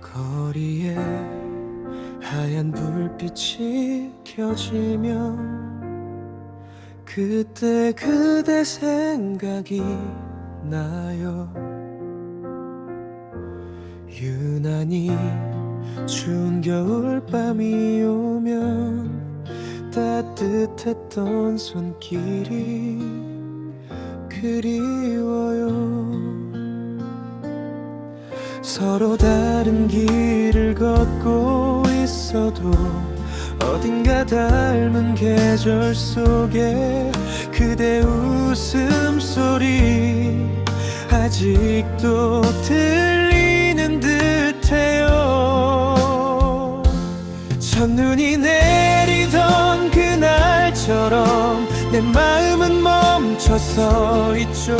거리에 하얀 불빛이 켜지면 그때 그대 생각이 나요. 유난히 추운 겨울 밤이 오면 따뜻했던 손길이 그리워요. 서로 다른 길을 걷고 있어도 어딘가 닮은 계절 속에 그대 웃음소리 아직도 들리는 듯해요. 첫눈이 내리던 그날처럼 내 마음은 멈춰서 있죠.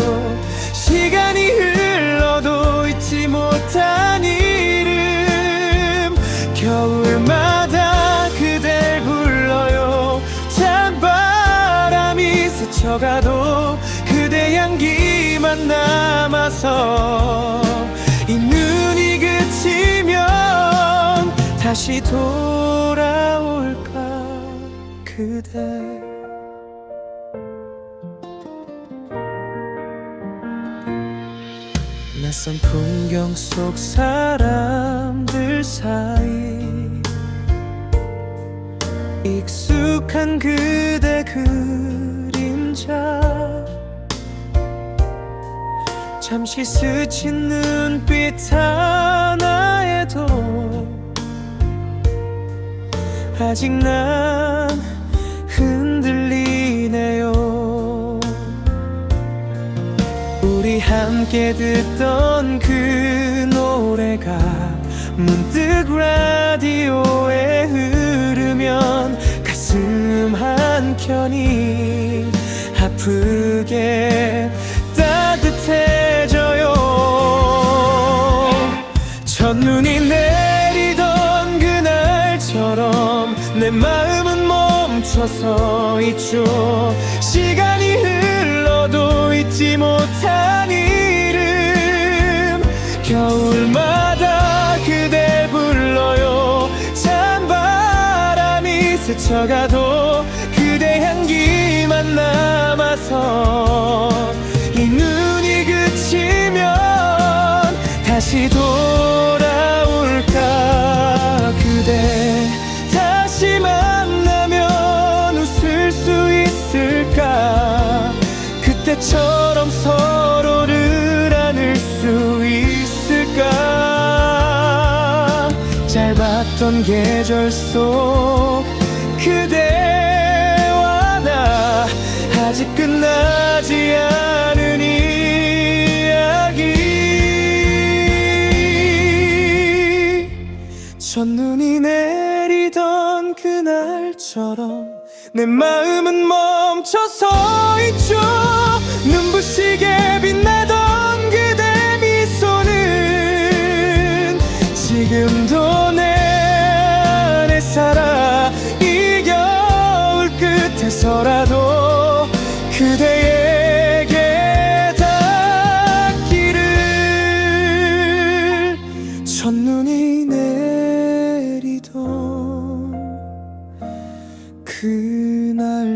시간이 흘러도 잊지 못한 이름. 겨울마다 그댈 불러요. 찬바람이 스쳐가도 그대 향기만 남아서 이 눈이 그치면 다시 돌아올까? 그대 낯선 풍경 속 사람들 사이 익숙한 그대 그림자 잠시 스친 눈빛 하나에도 아직 난 흔들 함께 듣던 그 노래가 문득 라디오에 흐르면 가슴 한켠이 아프게 따뜻해져요. 첫눈이 내리던 그날처럼 내 마음은 멈춰서 있죠. 시간이 흘러도 잊지 못한 스쳐가도 그대 향기만 남아서 이 눈이 그치면 다시 돌아올까? 그대 다시 만나면 웃을 수 있을까? 그때처럼 서로를 안을 수 있을까? 짧았던 계절 속 그대와 나 아직 끝나지 않은 이야기. 첫눈이 내리던 그날처럼 내 마음은 멈춰서 있죠 그대에게 닿기를 첫눈이 내리던 그날처럼